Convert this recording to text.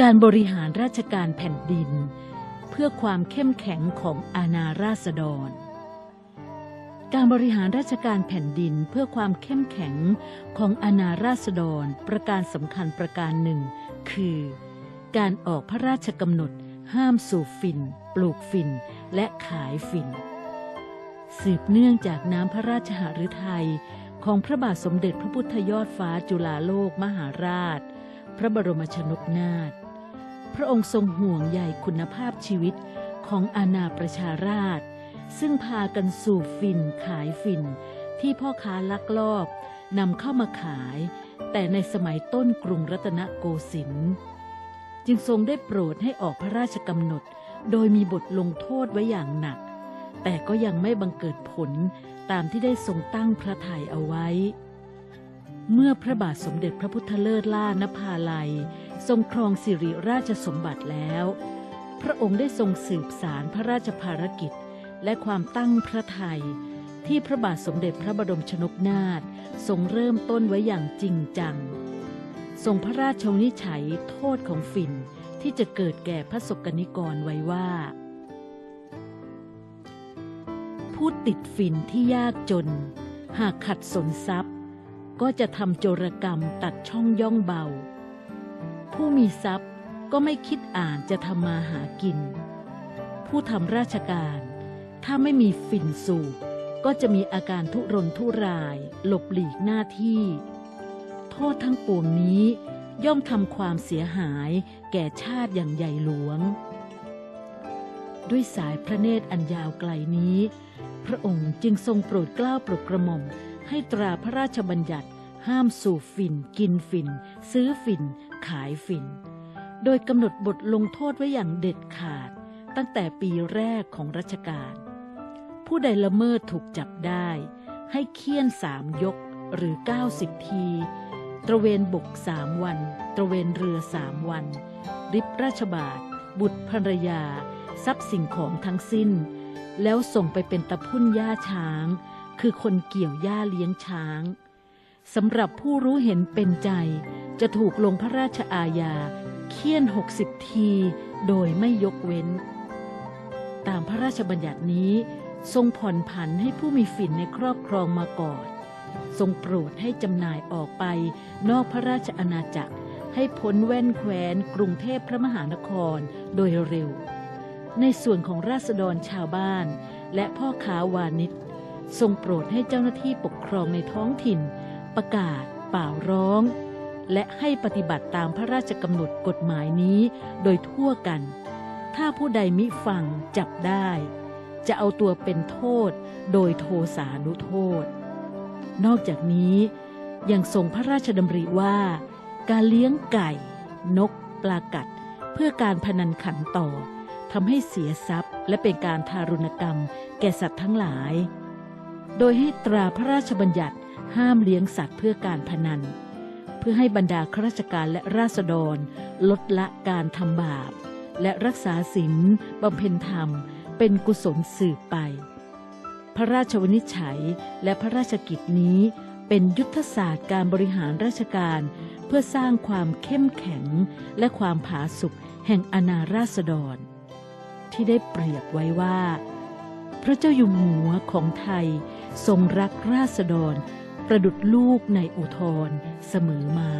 การบริหารราชการแผ่นดิน เพื่อความเข้มแข็งของอาณาราษฎร การบริหารราชการแผ่นดินเพื่อความเข้มแข็งของอาณาราษฎร ประการสำคัญประการหนึ่ง คือ การออกพระราชกำหนด ห้ามสูบฝิ่น ปลูกฝิ่น และขายฝิ่น สืบเนื่องจากน้ำพระราชหฤทัยของพระบาทสมเด็จพระพุทธยอดฟ้าจุฬาโลกมหาราช พระบรมชนกนาถ พระองค์ทรงห่วงใยคุณภาพชีวิตของอาณาประชาราษฎร์ซึ่งพากันสูบฝิ่นขายฝิ่นที่พ่อค้าลักลอบนำเข้ามาขาย แต่ในสมัยต้นกรุงรัตนโกสินทร์จึงทรงได้โปรดให้ออกพระราชกำหนด โดยมีบทลงโทษไว้อย่างหนัก แต่ก็ยังไม่บังเกิดผลตามที่ได้ทรงตั้งพระทัยเอาไว้ เมื่อพระบาทสมเด็จพระพุทธเลิศล่านภาลัย ทรงครองสิริราชสมบัติแล้ว พระองค์ได้ทรงสืบสารพระราชภารกิจ และความตั้งพระไทย ที่พระบาทสมเด็จพระบรมชนกนาถทรงเริ่มต้นไว้อย่างจริงจัง ทรงพระราชวินิจฉัยโทษของฝิ่นที่จะเกิดแก่พระสกนิกรไว้ว่า ผู้ติดฝิ่นที่ยากจน หากขัดสนทรัพย์ ก็จะทำโจรกรรมตัดช่องย่องเบา ผู้มีทรัพย์ก็ไม่คิดอ่านจะทำมาหากิน ผู้ทำราชการ ถ้าไม่มีฝิ่นสูบก็จะมีอาการทุรนทุราย หลบหลีกหน้าที่ โทษทั้งปวงนี้ย่อมทำความเสียหายแก่ชาติอย่างใหญ่หลวง ด้วยสายพระเนตรอันยาวไกลนี้ พระองค์จึงทรงโปรดเกล้าโปรดกระหม่อมให้ตราพระราชบัญญัติ ห้ามสูบฝิ่น กินฝิ่น ซื้อฝิ่น ขายฝิ่น โดยกำหนดบทลงโทษไว้อย่างเด็ดขาดตั้งแต่ปีแรกของรัชกาล ผู้ใดละเมิดถูกจับได้ ให้เคี่ยนสามยกหรือ 90 ที ตระเวนบกสามวัน ตระเวนเรือสามวัน ริบราชบาท บุตรภรรยา ทรัพย์สิ่งของทั้งสิ้น แล้วส่งไปเป็นตะพุ่นหญ้าช้าง คือคนเกี่ยวหญ้าเลี้ยงช้าง สำหรับผู้รู้เห็นเป็นใจ จะถูกลงพระราชอาญาเคี่ยน 60 ที โดยไม่ยกเว้น ตามพระราชบัญญัตินี้ ทรงผ่อนผันให้ผู้มีฝิ่นในครอบครองมาก่อน ทรงโปรดให้จำหน่ายออกไปนอกพระราชอาณาจักร ให้พ้นแว่นแคว้นกรุงเทพพระมหานครโดยเร็ว ในส่วนของราษฎรชาวบ้าน และพ่อค้าวานิชทรงโปรดให้เจ้าหน้าที่ปกครองในท้องถิ่น ประกาศ เป่าร้อง และให้ปฏิบัติตามพระราชกำหนดกฎหมายนี้โดยทั่วกัน ถ้าผู้ใดมิฟังจับได้ จะเอาตัวเป็นโทษโดยโทสานุโทษ นอกจากนี้ยังทรงพระราชดำริว่า การเลี้ยงไก่ นก ปลากัด เพื่อการพนันขันต่อทำให้เสียทรัพย์ และเป็นการทารุณกรรม แก่สัตว์ทั้งหลาย โดยให้ตราพระราชบัญญัติ ห้ามเลี้ยงสัตว์เพื่อการพนัน เพื่อให้บรรดาข้าราชการและราษฎร ลดละการทำบาป และรักษาศีลบำเพ็ญธรรม เป็นกุศลสืบไป พระราชวนิจฉัยและพระราชกิจนี้เป็นยุทธศาสตร์การบริหารราชการ เพื่อสร้างความเข้มแข็งและความผาสุกแห่งอาณาราษฎร ที่ได้เปรียบไว้ว่า พระเจ้าอยู่หัวของไทยทรงรักราษฎร ประดุดลูกในอุทธรเสมอมา